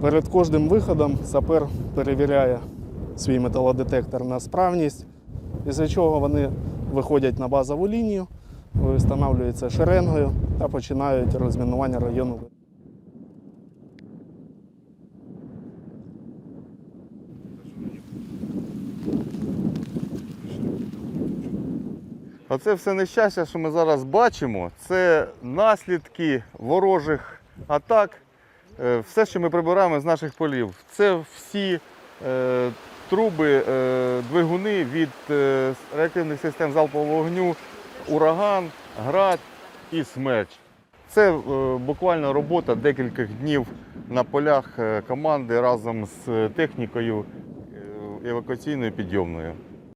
Перед кожним виходом сапер перевіряє свій металодетектор на справність, після чого вони виходять на базову лінію, встановлюються шеренгою та починають розмінування району. Оце все нещастя, що ми зараз бачимо, це наслідки ворожих атак. Е, Все, що ми прибираємо з наших полів, це всі е, труби, е, двигуни від е, реактивних систем залпового вогню, ураган, град і смерч. Це е, буквально робота декількох днів на полях е, команди разом з технікою е, евакуаційною підйомною.